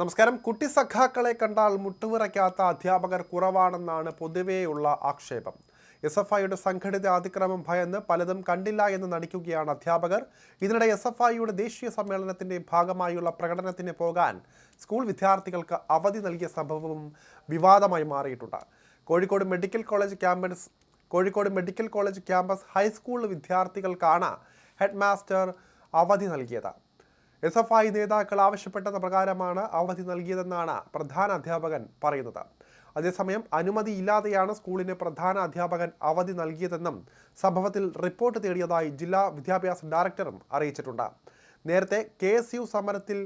നമസ്കാരം. കുട്ടി സഖാക്കളെ കണ്ടാൽ മുട്ടുവിറയ്ക്കാത്ത അധ്യാപകർ കുറവാണെന്നാണ് പൊതുവേയുള്ള ആക്ഷേപം. എസ് എഫ് ഐയുടെ സംഘടിത അതിക്രമം ഭയന്ന് പലതും കണ്ടില്ല എന്ന് നടിക്കുകയാണ് അധ്യാപകർ. ഇതിനിടെ എസ് എഫ് ഐയുടെ ദേശീയ സമ്മേളനത്തിന്റെ ഭാഗമായുള്ള പ്രകടനത്തിന് പോകാൻ സ്കൂൾ വിദ്യാർത്ഥികൾക്ക് അവധി നൽകിയ സംഭവവും വിവാദമായി മാറിയിട്ടുണ്ട്. Kozhikode medical college campus Kozhikode medical college campus high school വിദ്യാർത്ഥികൾക്കാണ് head master അവധി നൽകിയത്. എസ് എഫ് ഐ നേതാക്കൾ ആവശ്യപ്പെട്ടത് പ്രകാരമാണ് അവധി നൽകിയതെന്നാണ് പ്രധാന അധ്യാപകൻ പറയുന്നത്. അതേസമയം അനുമതിയില്ലാതെയാണ് സ്കൂളിന് പ്രധാന അധ്യാപകൻ അവധി നൽകിയതെന്നും സംഭവത്തിൽ റിപ്പോർട്ട് തേടിയതായി ജില്ലാ വിദ്യാഭ്യാസ ഡയറക്ടറും അറിയിച്ചിട്ടുണ്ട്. നേരത്തെ കെ സമരത്തിൽ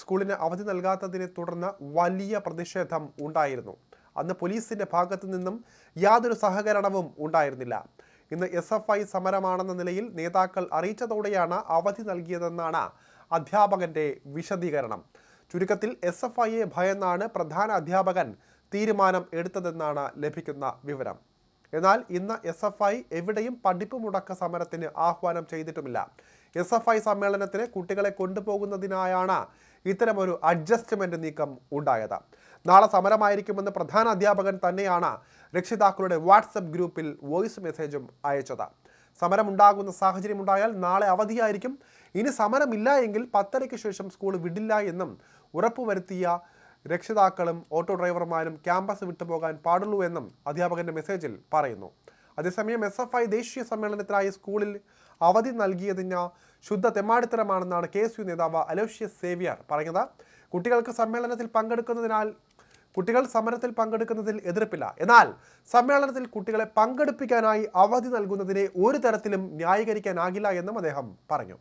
സ്കൂളിന് അവധി നൽകാത്തതിനെ തുടർന്ന് വലിയ പ്രതിഷേധം ഉണ്ടായിരുന്നു. അന്ന് പോലീസിന്റെ ഭാഗത്തു നിന്നും യാതൊരു സഹകരണവും ഉണ്ടായിരുന്നില്ല. ഇന്ന് എസ് എഫ് ഐ സമരമാണെന്ന നിലയിൽ നേതാക്കൾ അറിയിച്ചതോടെയാണ് അവധി നൽകിയതെന്നാണ് അധ്യാപകന്റെ വിശദീകരണം. ചുരുക്കത്തിൽ എസ് എഫ് ഐയെ ഭയന്നാണ് പ്രധാന അധ്യാപകൻ തീരുമാനം എടുത്തതെന്നാണ് ലഭിക്കുന്ന വിവരം. എന്നാൽ ഇന്ന് എസ് എഫ് ഐ എവിടെയും പഠിപ്പ് മുടക്ക സമരത്തിന് ആഹ്വാനം ചെയ്തിട്ടുമില്ല. എസ് എഫ് ഐ സമ്മേളനത്തിന് കുട്ടികളെ കൊണ്ടുപോകുന്നതിനായാണ് ഇത്തരമൊരു അഡ്ജസ്റ്റ്മെന്റ് നീക്കം ഉണ്ടായത്. നാളെ സമരമായിരിക്കുമെന്ന് പ്രധാന അധ്യാപകൻ തന്നെയാണ് രക്ഷിതാക്കളുടെ വാട്സപ്പ് ഗ്രൂപ്പിൽ വോയിസ് മെസ്സേജും അയച്ചത്. സമരമുണ്ടാകുന്ന സാഹചര്യമുണ്ടായാൽ നാളെ അവധിയായിരിക്കും. ഇനി സമരമില്ല എങ്കിൽ പത്തരയ്ക്ക് ശേഷം സ്കൂൾ വിടില്ല എന്നും ഉറപ്പുവരുത്തിയ രക്ഷിതാക്കളും ഓട്ടോ ഡ്രൈവർമാരും ക്യാമ്പസ് വിട്ടുപോകാൻ പാടുള്ളൂ എന്നും അധ്യാപകന്റെ മെസ്സേജിൽ പറയുന്നു. അതേസമയം എസ് എഫ് ഐ ദേശീയ സമ്മേളനത്തിനായി സ്കൂളിൽ അവധി നൽകിയതിന് ശുദ്ധ തെമ്മാടിത്തരമാണെന്നാണ് കെ എസ് യു നേതാവ് അലോഷ്യസ് സേവിയർ പറഞ്ഞത് കുട്ടികൾക്ക് സമ്മേളനത്തിൽ പങ്കെടുക്കുന്നതിനാൽ കുട്ടികൾ സമരത്തിൽ പങ്കെടുക്കുന്നതിൽ എതിർപ്പില്ല. എന്നാൽ സമ്മേളനത്തിൽ കുട്ടികളെ പങ്കെടുപ്പിക്കാനായി അവധി നൽകുന്നതിനെ ഒരു തരത്തിലും ന്യായീകരിക്കാനാകില്ല എന്നും അദ്ദേഹം പറഞ്ഞു.